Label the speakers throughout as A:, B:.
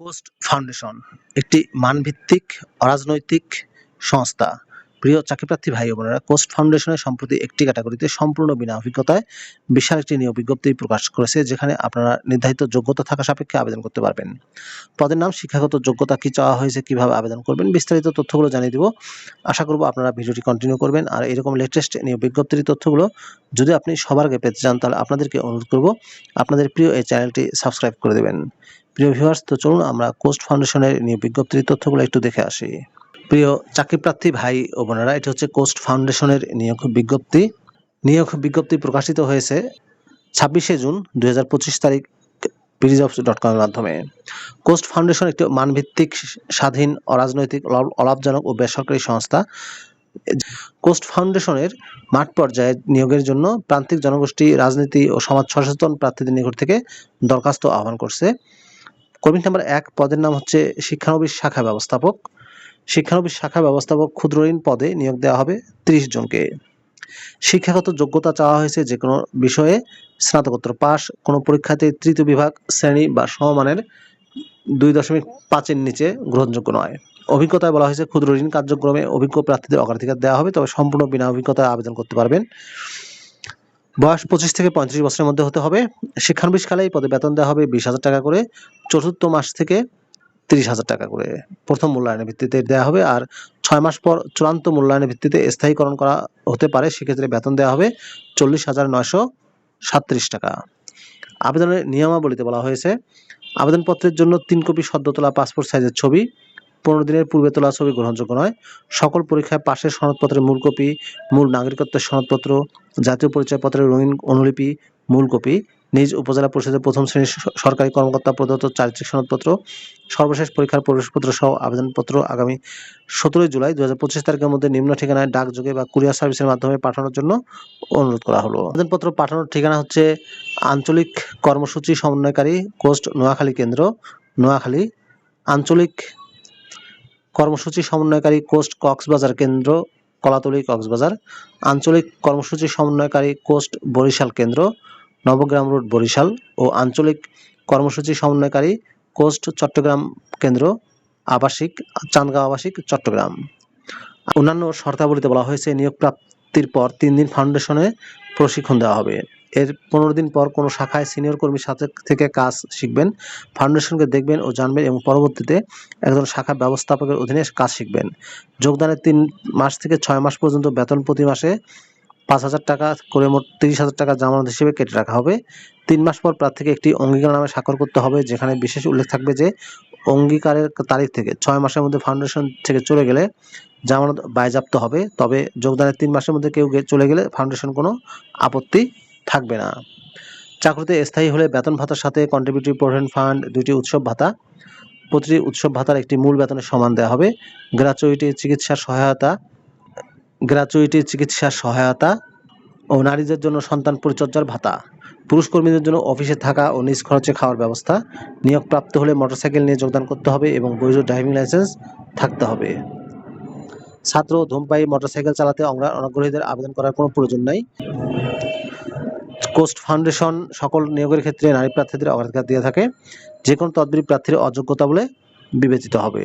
A: Coast foundation, একটি মানভিত্তিক অরাজনৈতিক সংস্থা। প্রিয় চাকরিপ্রার্থী ভাই বোনেরা, কোস্ট ফাউন্ডেশনের সম্প্রতি একটি ক্যাটাগরিতে সম্পূর্ণ বিনা অভিজ্ঞতায় বিশাল একটি নিয়োগ বিজ্ঞপ্তি প্রকাশ করেছে, যেখানে আপনারা নির্ধারিত যোগ্যতা থাকা সাপেক্ষে আবেদন করতে পারবেন। পদের নাম, শিক্ষাগত যোগ্যতা কি চাওয়া হয়েছে, কীভাবে আবেদন করবেন, বিস্তারিত তথ্যগুলো জানিয়ে দিব। আশা করব আপনারা ভিডিওটি কন্টিনিউ করবেন। আর এরকম লেটেস্ট নিয়োগ বিজ্ঞপ্তির তথ্যগুলো যদি আপনি সবার আগে পেতে চান, তাহলে আপনাদেরকে অনুরোধ করব আপনাদের প্রিয় এই চ্যানেলটি সাবস্ক্রাইব করে দেবেন। প্রিয় ভিউয়ার্স তো চলুন আমরা কোস্ট ফাউন্ডেশনের নিয়োগ বিজ্ঞপ্তির তথ্যগুলো একটু দেখে আসি। প্রিয় চাকরিপ্রার্থী ভাই ও বোনেরা, এটি হচ্ছে কোস্ট ফাউন্ডেশনের নিয়োগ বিজ্ঞপ্তি। নিয়োগ বিজ্ঞপ্তি প্রকাশিত হয়েছে ছাব্বিশে জুন দুই হাজার পঁচিশ তারিখ পিরিজবস ডট কমের মাধ্যমে। কোস্ট ফাউন্ডেশন একটি মানভিত্তিক স্বাধীন অরাজনৈতিক অলাভ- অলাভজনক ও বেসরকারি সংস্থা। কোস্ট ফাউন্ডেশনের মাঠ পর্যায়ে নিয়োগের জন্য প্রান্তিক জনগোষ্ঠী, রাজনীতি ও সমাজ সচেতন প্রার্থীদের নিকট থেকে দরখাস্ত আহ্বান করছে। কর্মী নাম্বার এক পদের নাম হচ্ছে শিক্ষানবিশ শাখা ব্যবস্থাপক। শিক্ষানবিশ শাখা ব্যবস্থাপক ক্ষুদ্র ঋণ পদে নিয়োগ দেওয়া হবে ত্রিশ জনকে। শিক্ষাগত যোগ্যতা চাওয়া হয়েছে যে কোনো বিষয়ে স্নাতকোত্তর পাস, কোনো পরীক্ষাতে তৃতীয় বিভাগ, শ্রেণি বা সমমানের দুই দশমিক পাঁচের নিচে গ্রহণযোগ্য নয়। অভিজ্ঞতায় বলা হয়েছে ক্ষুদ্র ঋণ কার্যক্রমে অভিজ্ঞ প্রার্থীদের অগ্রাধিকার দেওয়া হবে, তবে সম্পূর্ণ বিনা অভিজ্ঞতায় আবেদন করতে পারবেন। বয়স পঁচিশ থেকে পঁয়ত্রিশ বছরের মধ্যে হতে হবে। শিক্ষানবিশ কালে এই পদে বেতন দেওয়া হবে বিশ হাজার টাকা করে। চতুর্থ মাস থেকে তিরিশ হাজার টাকা করে। প্রথম মূল্যায়নের ভিত্তিতে দেওয়া হবে আর ছয় মাস পর চূড়ান্ত মূল্যায়নের ভিত্তিতে স্থায়ীকরণ করা হতে পারে। সেক্ষেত্রে বেতন দেওয়া হবে চল্লিশ হাজার নয়শো সাতত্রিশ টাকা। আবেদনের নিয়মাবলীতে বলা হয়েছে, আবেদনপত্রের জন্য তিন কপি সদ্য তোলা পাসপোর্ট সাইজের ছবি পনেরো দিনের পূর্বে তোলা ছবি গ্রহণযোগ্য নয়। সকল পরীক্ষায় পাশের সনদপত্রের মূল কপি, মূল নাগরিকত্বের সনদপত্র, জাতীয় পরিচয়পত্রের রঙিন অনুলিপি, মূল কপি, নিজ উপজেলা পরিষদের প্রথম শ্রেণির সরকারি কর্মকর্তা প্রদত্ত চারিত্রিক সনদপত্র, সর্বশেষ পরীক্ষার প্রবেশপত্র সহ আবেদনপত্র আগামী সতেরোই জুলাই দু হাজার পঁচিশ তারিখের মধ্যে নিম্ন ঠিকানায় ডাকযোগে বা কুরিয়ার সার্ভিসের মাধ্যমে পাঠানোর জন্য অনুরোধ করা হলো। আবেদনপত্র পাঠানোর ঠিকানা হচ্ছে আঞ্চলিক কর্মসূচি সমন্বয়কারী কোস্ট নোয়াখালী কেন্দ্র, নোয়াখালী, আঞ্চলিক কর্মসূচি সমন্বয়কারী কোস্ট কক্সবাজার কেন্দ্র, কলাতলী কক্সবাজার, আঞ্চলিক কর্মসূচি সমন্বয়কারী কোস্ট বরিশাল কেন্দ্র, নবগ্রাম রোড বরিশাল ও আঞ্চলিক কর্মসূচি সমন্বয়কারী কোস্ট চট্টগ্রাম কেন্দ্র, আবাসিক, চান্দগাঁও আবাসিক, চট্টগ্রাম। অন্যান্য শর্তাবলীতে বলা হয়েছে নিয়োগ প্রাপ্তির পর তিন দিন ফাউন্ডেশনে প্রশিক্ষণ দেওয়া হবে। এর পনেরো দিন পর কোনো শাখায় সিনিয়র কর্মীর সাথে থেকে কাজ শিখবেন, ফাউন্ডেশনকে দেখবেন ও জানবেন এবং পরবর্তীতে একজন শাখা ব্যবস্থাপকের অধীনে কাজ শিখবেন। যোগদানের তিন মাস থেকে ছয় মাস পর্যন্ত বেতন প্রতি মাসে পাঁচ হাজার টাকা করে মোট তিরিশ হাজার টাকা জামানত হিসেবে কেটে রাখা হবে। তিন মাস পর প্রার্থীকে একটি অঙ্গীকার নামে স্বাক্ষর করতে হবে, যেখানে বিশেষ উল্লেখ থাকবে যে অঙ্গীকারের তারিখ থেকে ছয় মাসের মধ্যে ফাউন্ডেশন থেকে চলে গেলে জামানত বায়জাপ্ত হবে। তবে যোগদানের তিন মাসের মধ্যে কেউ চলে গেলে ফাউন্ডেশন কোনো আপত্তি থাকবে না। চাকরিতে স্থায়ী হলে বেতন ভাতার সাথে কন্ট্রিবিউটিভ প্রভিডেন্ট ফান্ড দুটি উৎসব ভাতা, প্রতিটি উৎসব ভাতার একটি মূল বেতনের সমান দেওয়া হবে। গ্র্যাচুইটি চিকিৎসার সহায়তা গ্র্যাচুইটি চিকিৎসার সহায়তা ও নারীদের জন্য সন্তান পরিচর্যার ভাতা। পুরুষ কর্মীদের জন্য অফিসে থাকা ও নিজ খরচে খাওয়ার ব্যবস্থা। নিয়োগপ্রাপ্ত হলে মোটরসাইকেল নিয়ে যোগদান করতে হবে এবং বৈধ ড্রাইভিং লাইসেন্স থাকতে হবে। ছাত্র ধূমপায়ী মোটরসাইকেল চালাতে অনাগ্রহীদের আবেদন করার কোনো প্রয়োজন নাই। কোস্ট ফাউন্ডেশন সকল নিয়োগের ক্ষেত্রে নারী প্রার্থীদের অগ্রাধিকার দিয়ে থাকে। যে কোনো তদবির প্রার্থীর অযোগ্যতা বলে বিবেচিত হবে।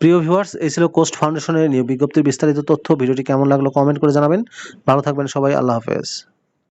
A: প্রিয় ভিউয়ার্স এই ছিল কোস্ট ফাউন্ডেশনের নিয়োগ বিজ্ঞপ্তির বিস্তারিত তথ্য। ভিডিওটি কেমন লাগল কমেন্ট করে জানাবেন। ভালো থাকবেন সবাই। আল্লাহ হাফেজ।